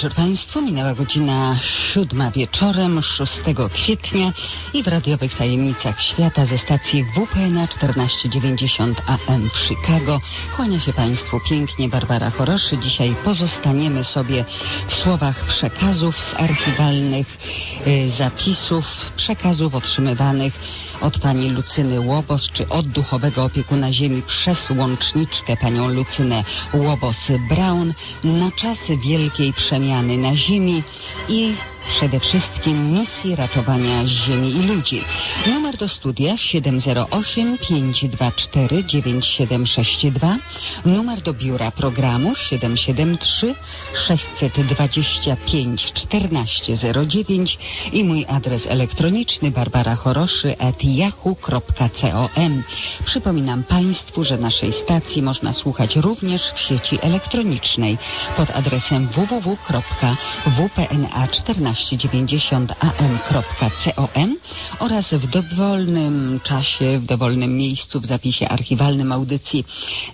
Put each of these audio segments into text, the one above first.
Wieczór Państwu. Minęła godzina siódma wieczorem 6 kwietnia i w radiowych tajemnicach świata ze stacji WPNA 1490 AM w Chicago kłania się Państwu pięknie Barbara Choroszy. Dzisiaj pozostaniemy sobie w słowach przekazów z archiwalnych y, zapisów, przekazów otrzymywanych od pani Lucyny Łobos, czy od duchowego opiekuna ziemi przez łączniczkę panią Lucynę Łobos-Brown na czasy wielkiej przemiany na ziemi i przede wszystkim misji ratowania ziemi i ludzi. Numer do studia 708 524 9762, numer do biura programu 773 625 1409 i mój adres elektroniczny barbarachoroszy@yahoo.com. Przypominam Państwu, że naszej stacji można słuchać również w sieci elektronicznej pod adresem www.wpna14 1290am.com oraz w dowolnym czasie, w dowolnym miejscu w zapisie archiwalnym audycji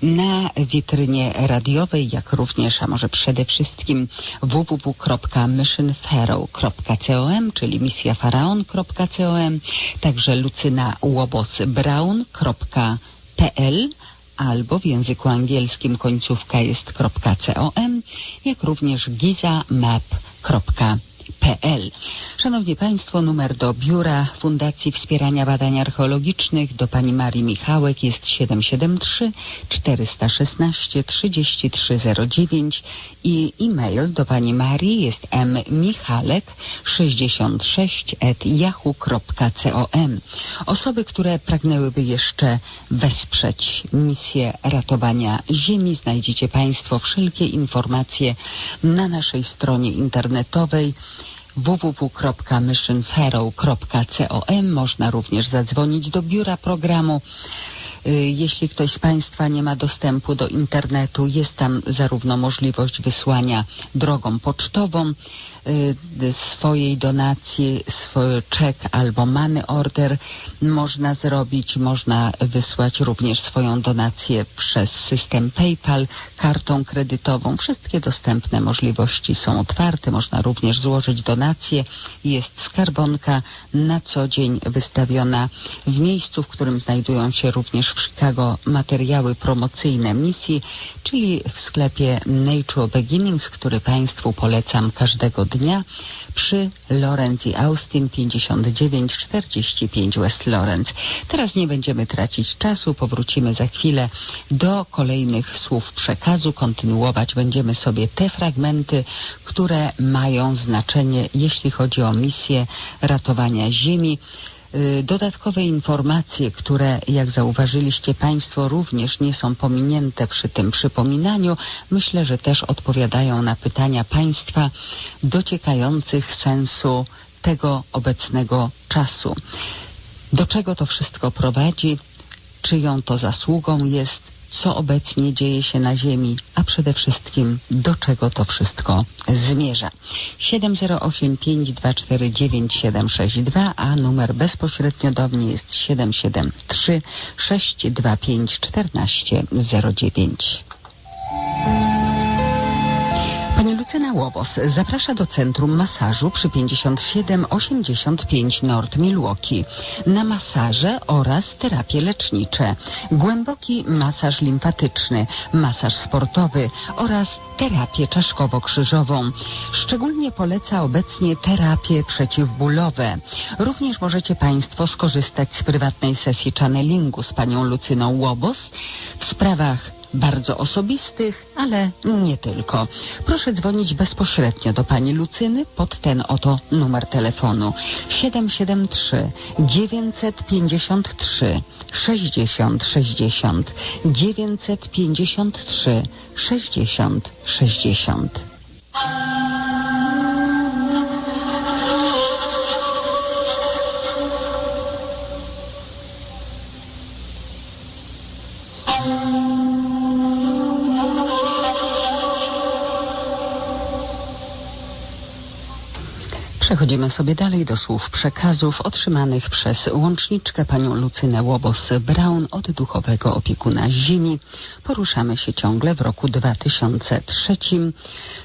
na witrynie radiowej, jak również, a może przede wszystkim www.missionpharaoh.com, czyli misjafaraon.com, także lucyna albo w języku angielskim końcówka jest .com, jak również gizamap.com. PL. Szanowni Państwo, numer do biura Fundacji Wspierania Badań Archeologicznych do pani Marii Michałek jest 773 416 3309 i e-mail do pani Marii jest mmichalek 66 at yahoo.com. Osoby, które pragnęłyby jeszcze wesprzeć misję ratowania ziemi, znajdziecie Państwo wszelkie informacje na naszej stronie internetowej www.missionpharaoh.com. Można również zadzwonić do biura programu. Jeśli ktoś z Państwa nie ma dostępu do internetu, jest tam zarówno możliwość wysłania drogą pocztową swojej donacji, swój czek albo money order można zrobić, można wysłać również swoją donację przez system PayPal, kartą kredytową. Wszystkie dostępne możliwości są otwarte. Można również złożyć donację. Jest skarbonka na co dzień wystawiona w miejscu, w którym znajdują się również Chicago materiały promocyjne misji, czyli w sklepie Nature Beginnings, który Państwu polecam każdego dnia przy Lawrence i Austin 5945 West Lawrence. Teraz nie będziemy tracić czasu, powrócimy za chwilę do kolejnych słów przekazu. Kontynuować będziemy sobie te fragmenty, które mają znaczenie, jeśli chodzi o misję ratowania Ziemi. Dodatkowe informacje, które jak zauważyliście Państwo również nie są pominięte przy tym przypominaniu, myślę, że też odpowiadają na pytania Państwa dociekających sensu tego obecnego czasu. Do czego to wszystko prowadzi? Czyją to zasługą jest? Co obecnie dzieje się na Ziemi, a przede wszystkim do czego to wszystko zmierza. 708 524 9762, a numer bezpośrednio do mnie jest 773 625 1409. Lucyna Łobos zaprasza do Centrum Masażu przy 5785 North Milwaukee na masaże oraz terapie lecznicze, głęboki masaż limfatyczny, masaż sportowy oraz terapię czaszkowo-krzyżową. Szczególnie poleca obecnie terapie przeciwbólowe. Również możecie Państwo skorzystać z prywatnej sesji channelingu z Panią Lucyną Łobos w sprawach bardzo osobistych, ale nie tylko. Proszę dzwonić bezpośrednio do pani Lucyny pod ten oto numer telefonu 773 953 60 60 953 60 60 Przechodzimy sobie dalej do słów przekazów otrzymanych przez łączniczkę panią Lucynę Łobos-Brown od duchowego opiekuna Ziemi. Poruszamy się ciągle w roku 2003.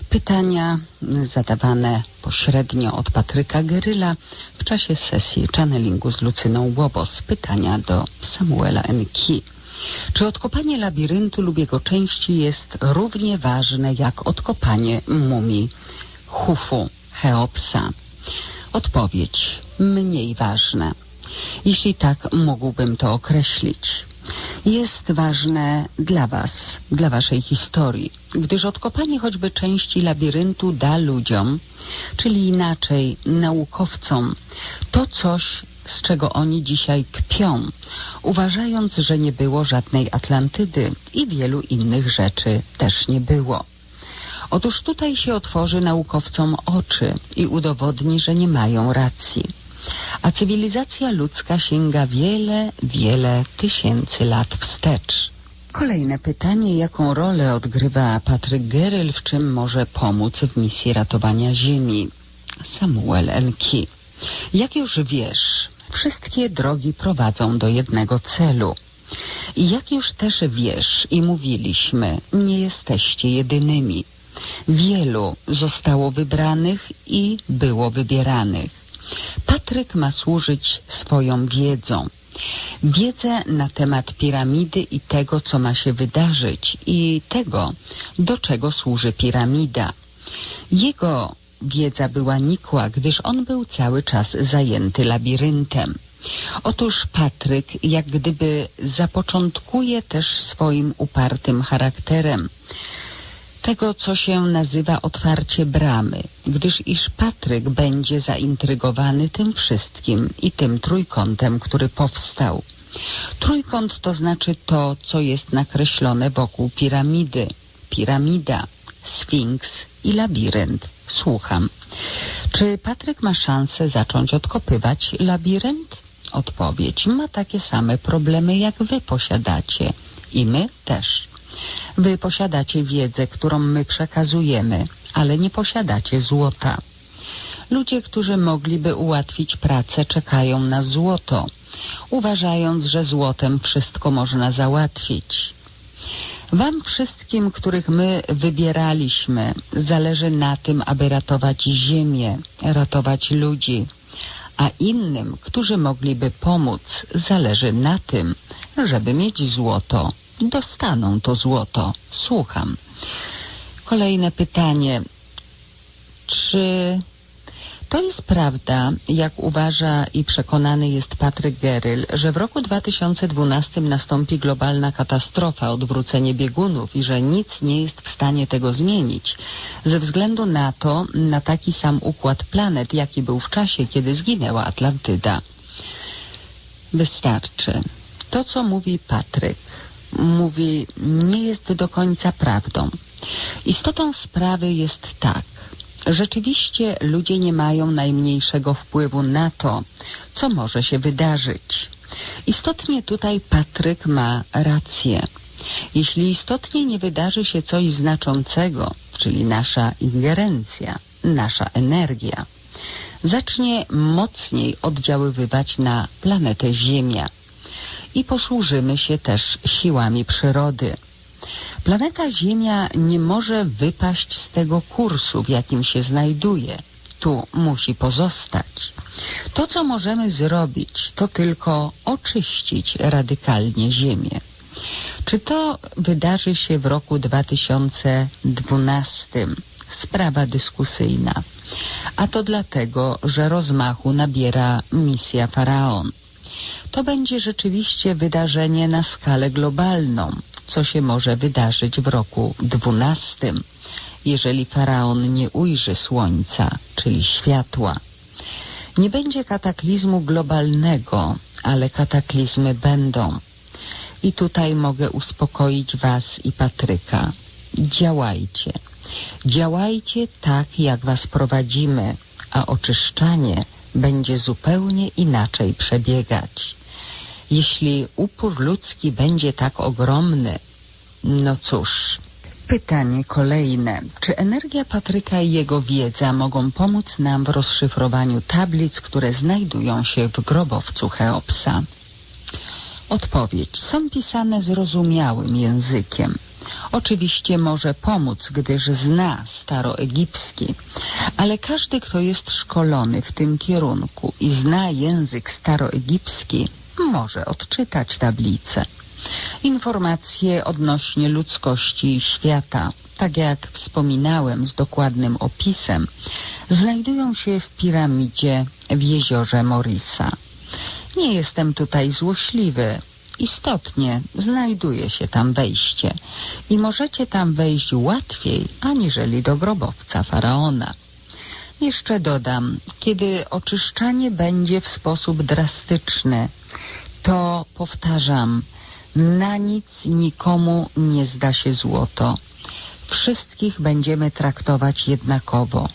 Pytania zadawane pośrednio od Patryka Geryla w czasie sesji channelingu z Lucyną Łobos. Pytania do Samuela Enki. Czy odkopanie labiryntu lub jego części jest równie ważne jak odkopanie mumii Hufu, Cheopsa? Odpowiedź mniej ważne. Jeśli tak mógłbym to określić. Jest ważne dla Was, dla Waszej historii, gdyż odkopanie choćby części labiryntu da ludziom, czyli inaczej naukowcom, to coś, z czego oni dzisiaj kpią, uważając, że nie było żadnej Atlantydy i wielu innych rzeczy też nie było. Otóż tutaj się otworzy naukowcom oczy i udowodni, że nie mają racji. A cywilizacja ludzka sięga wiele, wiele tysięcy lat wstecz. Kolejne pytanie, jaką rolę odgrywa Patryk Geryl, w czym może pomóc w misji ratowania Ziemi? Samuel Enki. Jak już wiesz, wszystkie drogi prowadzą do jednego celu. I jak już też wiesz i mówiliśmy, nie jesteście jedynymi. Wielu zostało wybranych i było wybieranych. Patryk ma służyć swoją wiedzą. Wiedzę na temat piramidy i tego, co ma się wydarzyć i tego, do czego służy piramida. Jego wiedza była nikła, gdyż on był cały czas zajęty labiryntem. Otóż Patryk jak gdyby zapoczątkuje też swoim upartym charakterem tego, co się nazywa otwarcie bramy, gdyż iż Patryk będzie zaintrygowany tym wszystkim i tym trójkątem, który powstał. Trójkąt to znaczy to, co jest nakreślone wokół piramidy. Piramida, sfinks i labirynt. Słucham. Czy Patryk ma szansę zacząć odkopywać labirynt? Odpowiedź. Ma takie same problemy, jak wy posiadacie. I my też. Wy posiadacie wiedzę, którą my przekazujemy, ale nie posiadacie złota. Ludzie, którzy mogliby ułatwić pracę, czekają na złoto, uważając, że złotem wszystko można załatwić. Wam wszystkim, których my wybieraliśmy, zależy na tym, aby ratować ziemię, ratować ludzi, a innym, którzy mogliby pomóc, zależy na tym, żeby mieć złoto dostaną to złoto. Słucham. Kolejne pytanie. Czy to jest prawda, jak uważa i przekonany jest Patryk Geryl, że w roku 2012 nastąpi globalna katastrofa, odwrócenie biegunów i że nic nie jest w stanie tego zmienić, ze względu na to, na taki sam układ planet, jaki był w czasie, kiedy zginęła Atlantyda? Wystarczy. To, co mówi Patryk, mówi, nie jest do końca prawdą. Istotą sprawy jest tak. Rzeczywiście ludzie nie mają najmniejszego wpływu na to, co może się wydarzyć. Istotnie tutaj Patryk ma rację. Jeśli istotnie nie wydarzy się coś znaczącego, czyli nasza ingerencja, nasza energia, zacznie mocniej oddziaływywać na planetę Ziemia i posłużymy się też siłami przyrody. Planeta Ziemia nie może wypaść z tego kursu, w jakim się znajduje. Tu musi pozostać. To, co możemy zrobić, to tylko oczyścić radykalnie Ziemię. Czy to wydarzy się w roku 2012? Sprawa dyskusyjna. A to dlatego, że rozmachu nabiera misja Faraon. To będzie rzeczywiście wydarzenie na skalę globalną, co się może wydarzyć w roku dwunastym, jeżeli faraon nie ujrzy słońca, czyli światła. Nie będzie kataklizmu globalnego, ale kataklizmy będą. I tutaj mogę uspokoić Was i Patryka. Działajcie. Działajcie tak, jak Was prowadzimy, a oczyszczanie będzie zupełnie inaczej przebiegać. Jeśli upór ludzki będzie tak ogromny, no cóż, Pytanie kolejne. Czy energia Patryka i jego wiedza mogą pomóc nam w rozszyfrowaniu tablic, które znajdują się w grobowcu Cheopsa? Odpowiedź. Są pisane zrozumiałym językiem. Oczywiście może pomóc, gdyż zna staroegipski, ale każdy, kto jest szkolony w tym kierunku i zna język staroegipski, może odczytać tablicę. Informacje odnośnie ludzkości świata, tak jak wspominałem z dokładnym opisem, znajdują się w piramidzie w jeziorze Morisa. Nie jestem tutaj złośliwy. Istotnie znajduje się tam wejście i możecie tam wejść łatwiej aniżeli do grobowca faraona. Jeszcze dodam, kiedy oczyszczanie będzie w sposób drastyczny, to powtarzam, na nic nikomu nie zda się złoto. Wszystkich będziemy traktować jednakowo.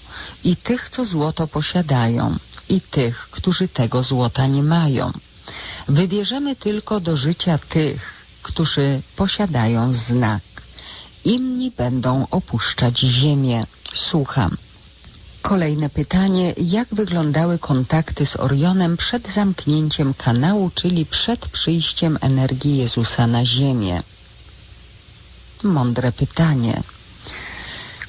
I tych, co złoto posiadają, i tych, którzy tego złota nie mają. Wybierzemy tylko do życia tych, którzy posiadają znak. Inni będą opuszczać ziemię. Słucham. Kolejne pytanie. Jak wyglądały kontakty z Orionem przed zamknięciem kanału, czyli przed przyjściem energii Jezusa na ziemię? Mądre pytanie.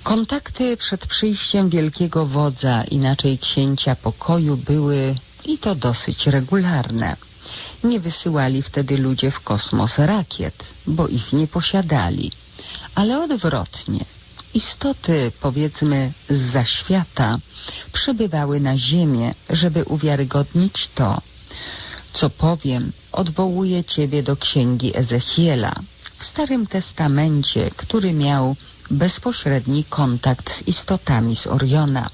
Kontakty przed przyjściem wielkiego wodza, inaczej księcia pokoju, były i to dosyć regularne. Nie wysyłali wtedy ludzie w kosmos rakiet, bo ich nie posiadali, ale odwrotnie – istoty, powiedzmy, z zaświata przybywały na ziemię, żeby uwiarygodnić to, co powiem, odwołuje ciebie do księgi Ezechiela w Starym Testamencie, który miał bezpośredni kontakt z istotami z Oriona.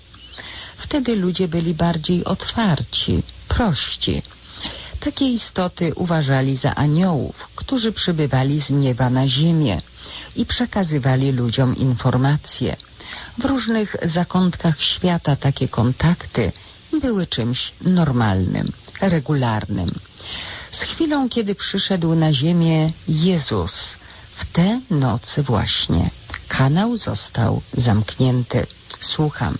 Wtedy ludzie byli bardziej otwarci, prości. Takie istoty uważali za aniołów, którzy przybywali z nieba na ziemię i przekazywali ludziom informacje. W różnych zakątkach świata takie kontakty były czymś normalnym, regularnym. Z chwilą, kiedy przyszedł na ziemię Jezus, w tę nocy właśnie kanał został zamknięty. Słucham.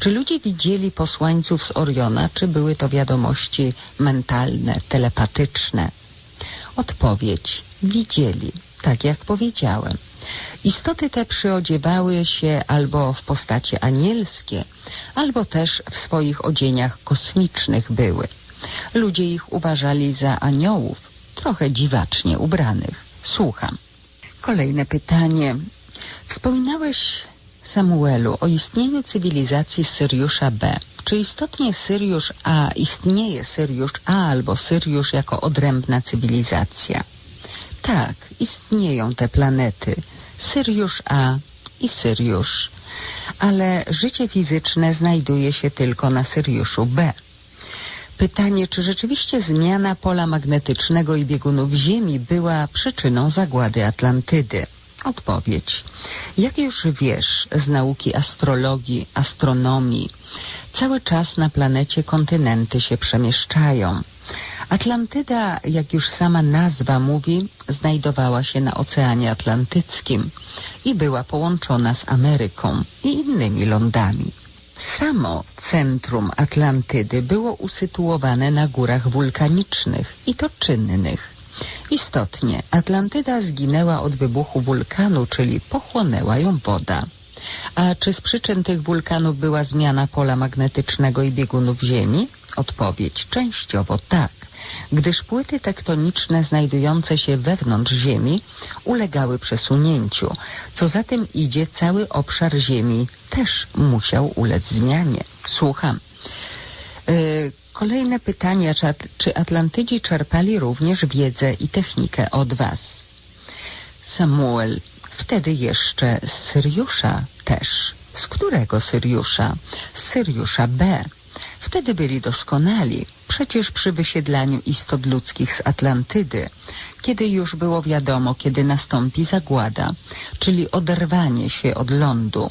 Czy ludzie widzieli posłańców z Oriona, czy były to wiadomości mentalne, telepatyczne? Odpowiedź. Widzieli tak jak powiedziałem. Istoty te przyodziewały się albo w postacie anielskie, albo też w swoich odzieniach kosmicznych były. Ludzie ich uważali za aniołów, trochę dziwacznie ubranych. Słucham. Kolejne pytanie. Wspominałeś, Samuelu, o istnieniu cywilizacji Syriusza B. Czy istotnie Syriusz A istnieje Syriusz A albo Syriusz jako odrębna cywilizacja? Tak, istnieją te planety. Syriusz A i Syriusz. Ale życie fizyczne znajduje się tylko na Syriuszu B. Pytanie, czy rzeczywiście zmiana pola magnetycznego i biegunów Ziemi była przyczyną zagłady Atlantydy? Odpowiedź. Jak już wiesz z nauki astrologii, astronomii, cały czas na planecie kontynenty się przemieszczają. Atlantyda, jak już sama nazwa mówi, znajdowała się na Oceanie Atlantyckim i była połączona z Ameryką i innymi lądami. Samo centrum Atlantydy było usytuowane na górach wulkanicznych i to czynnych. Istotnie, Atlantyda zginęła od wybuchu wulkanu, czyli pochłonęła ją woda. A czy z przyczyn tych wulkanów była zmiana pola magnetycznego i biegunów Ziemi? Odpowiedź częściowo tak gdyż płyty tektoniczne znajdujące się wewnątrz Ziemi ulegały przesunięciu. Co za tym idzie, cały obszar Ziemi też musiał ulec zmianie. Słucham. Yy, kolejne pytanie, czy, czy Atlantydzi czerpali również wiedzę i technikę od was? Samuel, wtedy jeszcze z Syriusza też. Z którego Syriusza? Z Syriusza B. Wtedy byli doskonali. Przecież przy wysiedlaniu istot ludzkich z Atlantydy, kiedy już było wiadomo, kiedy nastąpi zagłada, czyli oderwanie się od lądu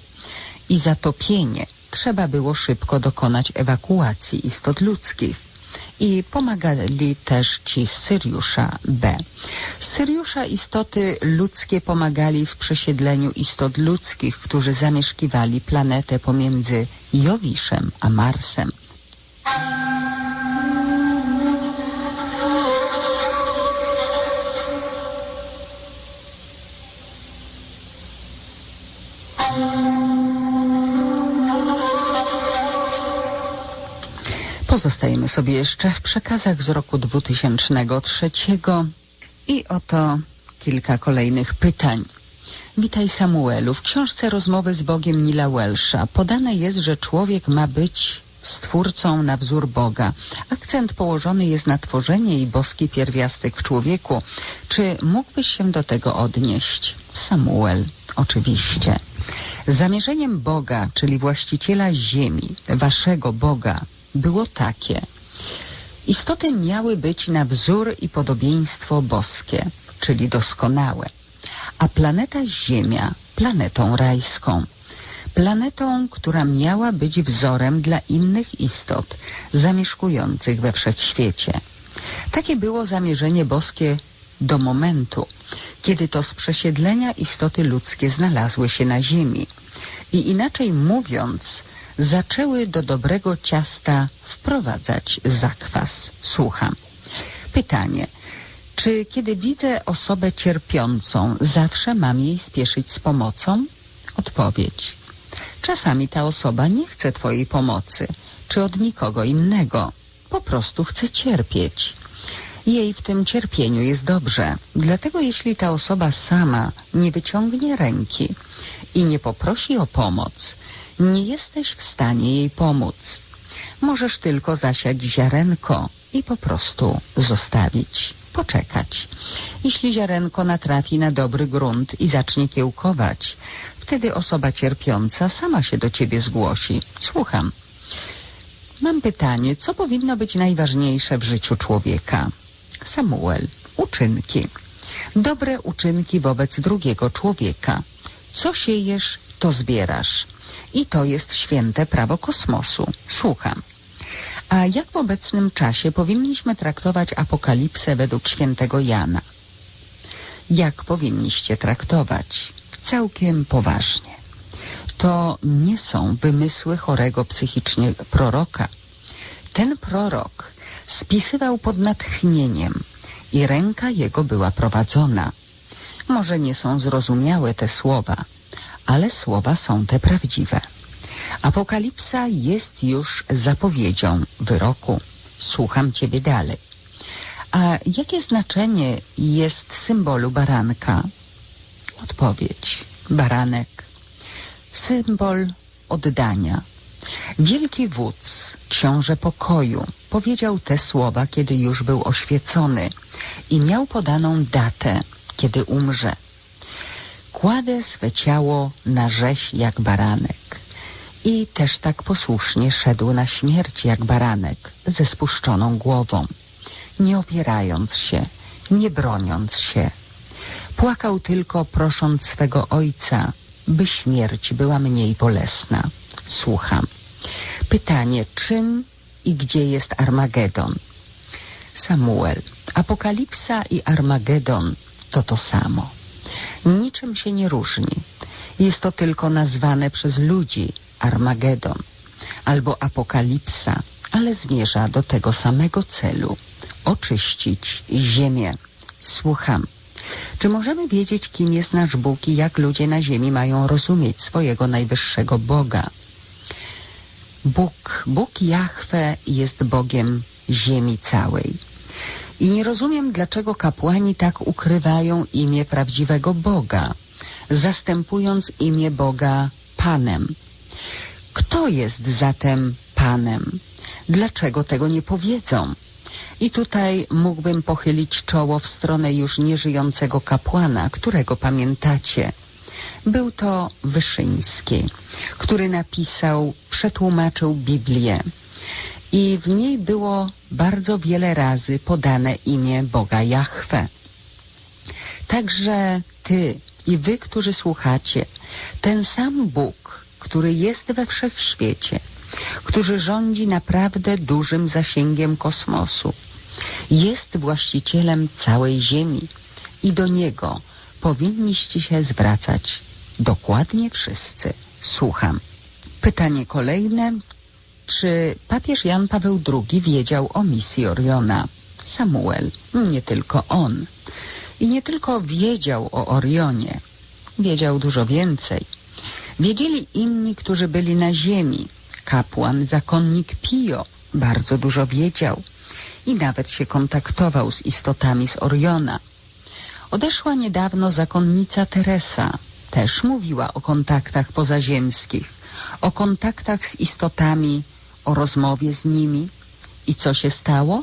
i zatopienie, trzeba było szybko dokonać ewakuacji istot ludzkich. i pomagali też ci Syriusza B. Syriusza istoty ludzkie pomagali w przesiedleniu istot ludzkich, którzy zamieszkiwali planetę pomiędzy Jowiszem a Marsem. Pozostajemy sobie jeszcze w przekazach z roku 2003 i oto kilka kolejnych pytań. Witaj Samuelu. W książce Rozmowy z Bogiem Nila Welsha podane jest, że człowiek ma być stwórcą na wzór Boga. Akcent położony jest na tworzenie i boski pierwiastek w człowieku. Czy mógłbyś się do tego odnieść? Samuel, oczywiście. Zamierzeniem Boga, czyli właściciela ziemi, waszego Boga, było takie. Istoty miały być na wzór i podobieństwo boskie, czyli doskonałe, a planeta Ziemia planetą rajską. Planetą, która miała być wzorem dla innych istot zamieszkujących we wszechświecie. Takie było zamierzenie boskie do momentu, kiedy to z przesiedlenia istoty ludzkie znalazły się na Ziemi. I inaczej mówiąc, zaczęły do dobrego ciasta wprowadzać zakwas. Słucham. Pytanie. Czy kiedy widzę osobę cierpiącą, zawsze mam jej spieszyć z pomocą? Odpowiedź. Czasami ta osoba nie chce Twojej pomocy, czy od nikogo innego. Po prostu chce cierpieć. Jej w tym cierpieniu jest dobrze. Dlatego jeśli ta osoba sama nie wyciągnie ręki i nie poprosi o pomoc, nie jesteś w stanie jej pomóc. Możesz tylko zasiać ziarenko i po prostu zostawić, poczekać. Jeśli ziarenko natrafi na dobry grunt i zacznie kiełkować, wtedy osoba cierpiąca sama się do ciebie zgłosi. Słucham. Mam pytanie, co powinno być najważniejsze w życiu człowieka? Samuel, uczynki. Dobre uczynki wobec drugiego człowieka. Co siejesz, to zbierasz. I to jest święte prawo kosmosu. Słucham. A jak w obecnym czasie powinniśmy traktować apokalipsę według świętego Jana? Jak powinniście traktować? Całkiem poważnie. To nie są wymysły chorego psychicznie proroka. Ten prorok spisywał pod natchnieniem i ręka jego była prowadzona. Może nie są zrozumiałe te słowa, ale słowa są te prawdziwe. Apokalipsa jest już zapowiedzią wyroku. Słucham ciebie dalej. A jakie znaczenie jest symbolu baranka? Odpowiedź. Baranek. Symbol oddania. Wielki wódz, książę pokoju, powiedział te słowa, kiedy już był oświecony i miał podaną datę, kiedy umrze. Kładę swe ciało na rzeź jak baranek. I też tak posłusznie szedł na śmierć jak baranek, ze spuszczoną głową, nie opierając się, nie broniąc się. Płakał tylko prosząc swego ojca, by śmierć była mniej bolesna. Słucham. Pytanie, czym i gdzie jest Armagedon? Samuel. Apokalipsa i Armagedon to to samo. Niczym się nie różni. Jest to tylko nazwane przez ludzi Armagedon albo Apokalipsa, ale zmierza do tego samego celu oczyścić ziemię. Słucham. Czy możemy wiedzieć, kim jest nasz Bóg i jak ludzie na ziemi mają rozumieć swojego najwyższego Boga? Bóg, Bóg Jahwe jest Bogiem ziemi całej. I nie rozumiem, dlaczego kapłani tak ukrywają imię prawdziwego Boga, zastępując imię Boga Panem. Kto jest zatem Panem? Dlaczego tego nie powiedzą? I tutaj mógłbym pochylić czoło w stronę już nieżyjącego kapłana, którego pamiętacie. Był to Wyszyński, który napisał, przetłumaczył Biblię i w niej było bardzo wiele razy podane imię Boga Jahwe. Także ty i wy, którzy słuchacie, ten sam Bóg, który jest we wszechświecie, który rządzi naprawdę dużym zasięgiem kosmosu. Jest właścicielem całej Ziemi i do niego powinniście się zwracać dokładnie wszyscy. Słucham. Pytanie kolejne. Czy papież Jan Paweł II wiedział o misji Oriona? Samuel, nie tylko on. I nie tylko wiedział o Orionie, wiedział dużo więcej. Wiedzieli inni, którzy byli na ziemi. Kapłan, zakonnik Pio bardzo dużo wiedział i nawet się kontaktował z istotami z Oriona. Odeszła niedawno zakonnica Teresa, też mówiła o kontaktach pozaziemskich, o kontaktach z istotami, o rozmowie z nimi. I co się stało?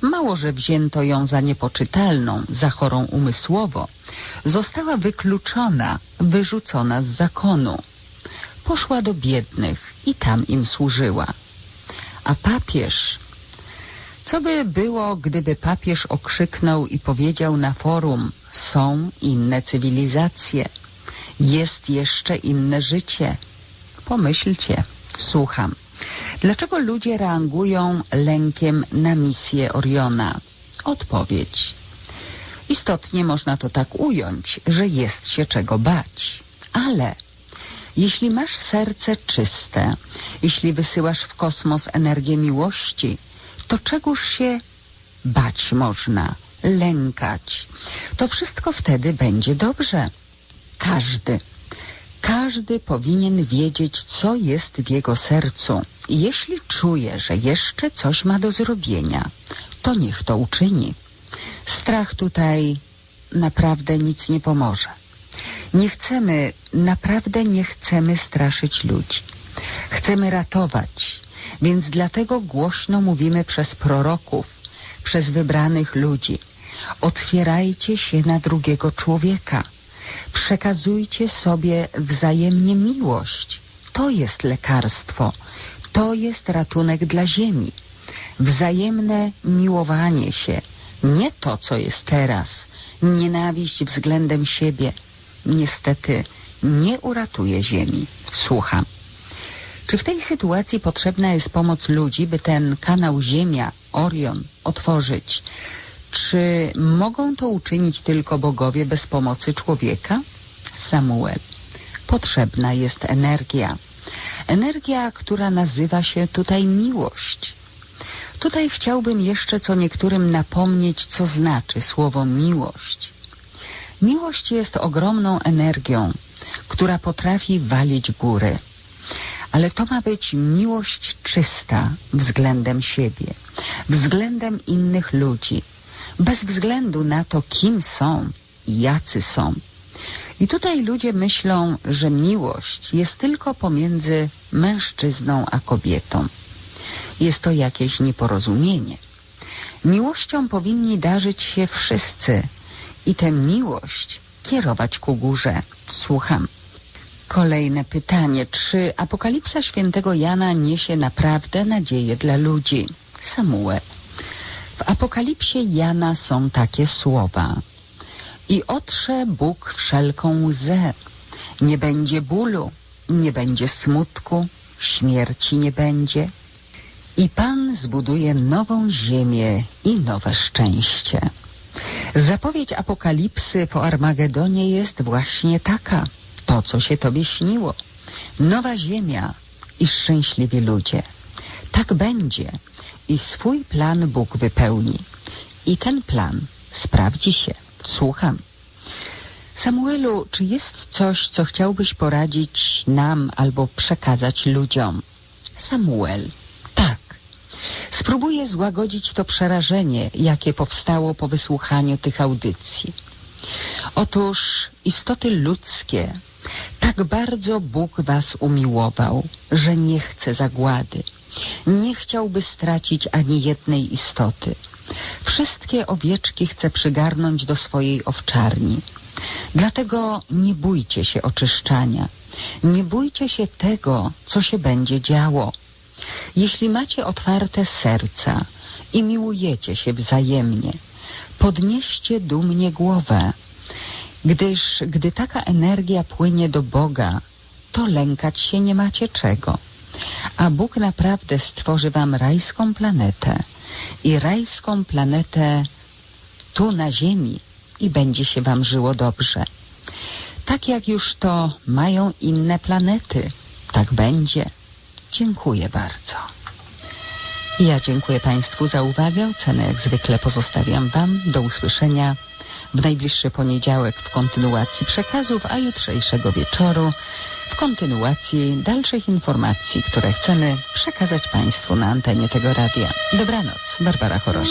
Mało, że wzięto ją za niepoczytalną, za chorą umysłowo, została wykluczona, wyrzucona z zakonu. Poszła do biednych i tam im służyła. A papież... Co by było, gdyby papież okrzyknął i powiedział na forum są inne cywilizacje, jest jeszcze inne życie. Pomyślcie, słucham. Dlaczego ludzie reagują lękiem na misję Oriona? Odpowiedź. Istotnie można to tak ująć, że jest się czego bać. Ale jeśli masz serce czyste, jeśli wysyłasz w kosmos energię miłości, to czegóż się bać można, lękać? To wszystko wtedy będzie dobrze. Każdy każdy powinien wiedzieć, co jest w jego sercu. Jeśli czuje, że jeszcze coś ma do zrobienia, to niech to uczyni. Strach tutaj naprawdę nic nie pomoże. Nie chcemy, naprawdę nie chcemy straszyć ludzi. Chcemy ratować, więc dlatego głośno mówimy przez proroków, przez wybranych ludzi. Otwierajcie się na drugiego człowieka Przekazujcie sobie wzajemnie miłość. To jest lekarstwo. To jest ratunek dla ziemi. Wzajemne miłowanie się. Nie to, co jest teraz. Nienawiść względem siebie. Niestety nie uratuje ziemi. Słucham. Czy w tej sytuacji potrzebna jest pomoc ludzi, by ten kanał Ziemia, Orion, otworzyć? Czy mogą to uczynić tylko bogowie bez pomocy człowieka? Samuel. Potrzebna jest energia. Energia, która nazywa się tutaj miłość. Tutaj chciałbym jeszcze co niektórym napomnieć, co znaczy słowo miłość. Miłość jest ogromną energią, która potrafi walić góry. Ale to ma być miłość czysta względem siebie, względem innych ludzi, bez względu na to, kim są i jacy są. I tutaj ludzie myślą, że miłość jest tylko pomiędzy mężczyzną a kobietą. Jest to jakieś nieporozumienie. Miłością powinni darzyć się wszyscy i tę miłość kierować ku górze. Słucham. Kolejne pytanie. Czy Apokalipsa świętego Jana niesie naprawdę nadzieję dla ludzi? Samuel. W Apokalipsie Jana są takie słowa. I otrze Bóg wszelką łzę. Nie będzie bólu, nie będzie smutku, śmierci nie będzie. I Pan zbuduje nową ziemię i nowe szczęście. Zapowiedź Apokalipsy po Armagedonie jest właśnie taka. To, co się Tobie śniło. Nowa ziemia i szczęśliwi ludzie. Tak będzie i swój plan Bóg wypełni. I ten plan sprawdzi się. Słucham. Samuelu, czy jest coś, co chciałbyś poradzić nam albo przekazać ludziom? Samuel. Tak. Spróbuję złagodzić to przerażenie, jakie powstało po wysłuchaniu tych audycji. Otóż istoty ludzkie, tak bardzo Bóg was umiłował, że nie chce zagłady nie chciałby stracić ani jednej istoty. Wszystkie owieczki chce przygarnąć do swojej owczarni. Dlatego nie bójcie się oczyszczania. Nie bójcie się tego, co się będzie działo. Jeśli macie otwarte serca i miłujecie się wzajemnie, podnieście dumnie głowę, gdyż gdy taka energia płynie do Boga, to lękać się nie macie czego. A Bóg naprawdę stworzy wam rajską planetę i rajską planetę tu na ziemi i będzie się wam żyło dobrze. Tak jak już to mają inne planety, tak będzie. Dziękuję bardzo. Ja dziękuję Państwu za uwagę. Cenę jak zwykle pozostawiam Wam. Do usłyszenia w najbliższy poniedziałek w kontynuacji przekazów, a jutrzejszego wieczoru w kontynuacji dalszych informacji, które chcemy przekazać Państwu na antenie tego radia. Dobranoc. Barbara Chorosz.